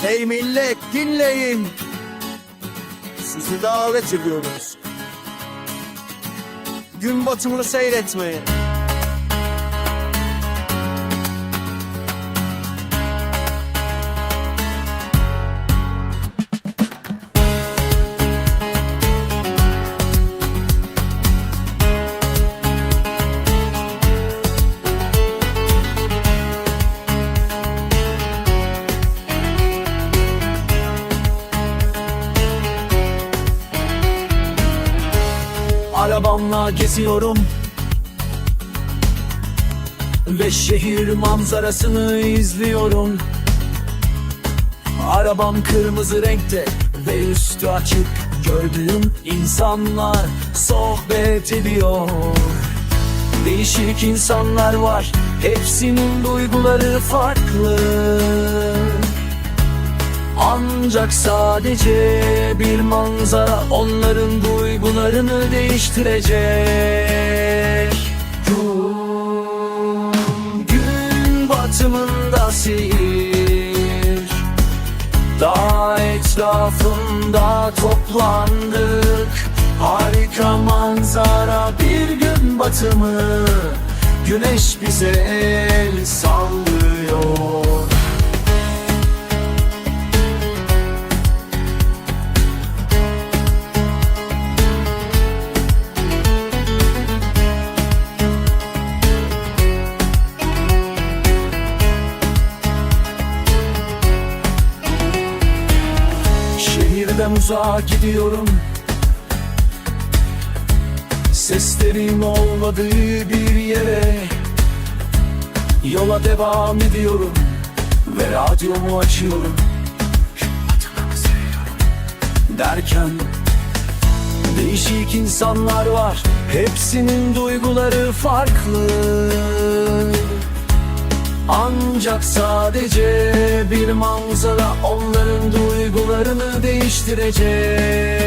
Hey millet dinleyin. Sizi davet ediyoruz. Gün batımını seyretmeye. Arabamla geziyorum. Ve şehir manzarasını izliyorum. Arabam kırmızı renkte ve üstü açık. Gördüğüm insanlar sohbet ediyor. Değişik insanlar var. Hepsinin duyguları farklı ancak sadece bir manzara onların duygularını değiştirecek. Gün batımında seyir Dağ etrafında toplandık. Harika manzara bir gün batımı Güneş bize el sallıyor Şehirden uzağa gidiyorum. Seslerin olmadığı bir yere Yola devam ediyorum Ve radyomu açıyorum. Derken Değişik insanlar var. Hepsinin duyguları farklı ancak sadece bir manzara onların duygularını değiştirecek.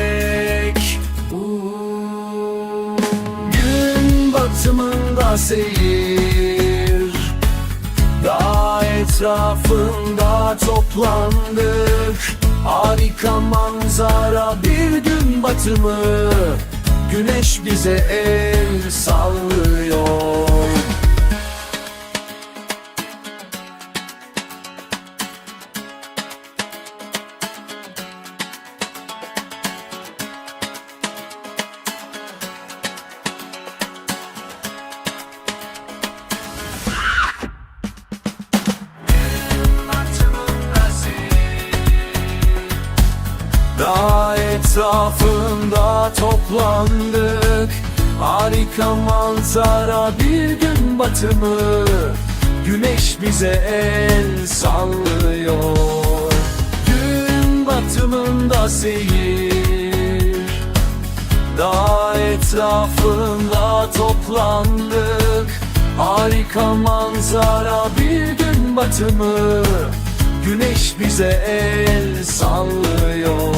Gün batımında seyir Dağ etrafında toplandık Harika manzara bir gün batımı Güneş bize el sallıyor Dağ etrafında toplandık. Harika manzara bir gün batımı. Güneş bize el sallıyor. Gün batımında seyir. Dağ etrafında toplandık. Harika manzara bir gün batımı. Güneş bize el sallıyor